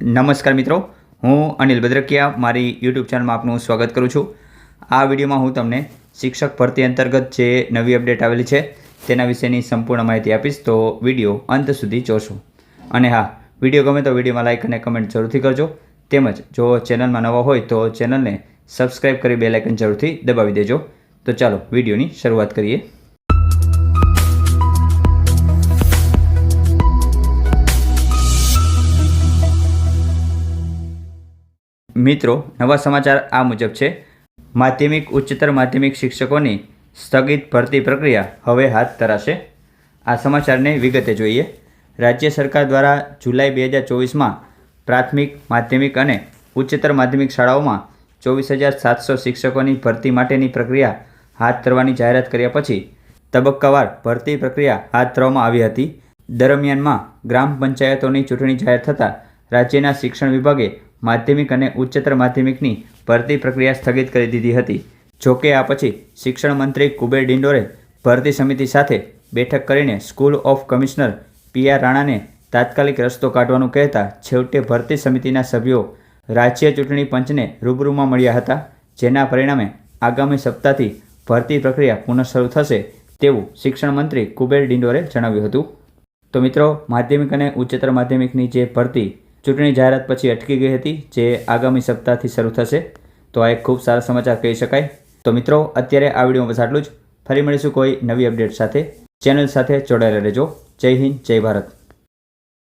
નમસ્કાર મિત્રો, હું અનિલ ભદ્રકિયા, મારી યુટ્યુબ ચેનલમાં આપનું સ્વાગત કરું છું. આ વિડીયોમાં હું તમને શિક્ષક ભરતી અંતર્ગત જે નવી અપડેટ આવેલી છે, તેના વિશેની સંપૂર્ણ માહિતી આપીશ, તો વીડિયો અંત સુધી જોશો. અને હા, વીડિયો ગમે તો વિડીયોમાં લાઇક અને કમેન્ટ જરૂરથી કરજો. તેમજ જો ચેનલમાં નવા હોય તો ચેનલને સબસ્ક્રાઇબ કરી બે લાઇકન જરૂરથી દબાવી દેજો. તો ચાલો વિડીયોની શરૂઆત કરીએ. મિત્રો, નવા સમાચાર આ મુજબ છે. માધ્યમિક, ઉચ્ચતર માધ્યમિક શિક્ષકોની સ્થગિત ભરતી પ્રક્રિયા હવે હાથ ધરાશે. આ સમાચારને વિગતે જોઈએ. રાજ્ય સરકાર દ્વારા જુલાઈ બે હજાર ચોવીસમાં પ્રાથમિક, માધ્યમિક અને ઉચ્ચતર માધ્યમિક શાળાઓમાં ચોવીસ હજાર સાતસો શિક્ષકોની ભરતી માટેની પ્રક્રિયા હાથ ધરવાની જાહેરાત કર્યા પછી તબક્કાવાર ભરતી પ્રક્રિયા હાથ ધરવામાં આવી હતી. દરમિયાનમાં ગ્રામ પંચાયતોની ચૂંટણી જાહેર થતાં રાજ્યના શિક્ષણ વિભાગે માધ્યમિક અને ઉચ્ચતર માધ્યમિકની ભરતી પ્રક્રિયા સ્થગિત કરી દીધી હતી. જોકે આ પછી શિક્ષણ મંત્રી કુબેર ડિંડોરે ભરતી સમિતિ સાથે બેઠક કરીને school of commissioner P R રાણાને તાત્કાલિક રસ્તો કાઢવાનું કહેતા છેવટે ભરતી સમિતિના સભ્યો રાજ્ય ચૂંટણી પંચને રૂબરૂમાં મળ્યા હતા, જેના પરિણામે આગામી સપ્તાહથી ભરતી પ્રક્રિયા પુનઃ શરૂ થશે તેવું શિક્ષણ મંત્રી કુબેર ડિંડોરે જણાવ્યું હતું. તો મિત્રો, માધ્યમિક અને ઉચ્ચતર માધ્યમિકની જે ભરતી ચૂંટણી જાહેરાત પછી અટકી ગઈ હતી, જે આગામી સપ્તાહથી શરૂ થશે. તો આ એક ખૂબ સારા સમાચાર કહી શકાય. તો મિત્રો, અત્યારે આ વિડીયોમાં બસ આટલું જ. ફરી મળીશું કોઈ નવી અપડેટ સાથે. ચેનલ સાથે જોડાયેલા રહેજો. જય હિન્દ, જય ભારત.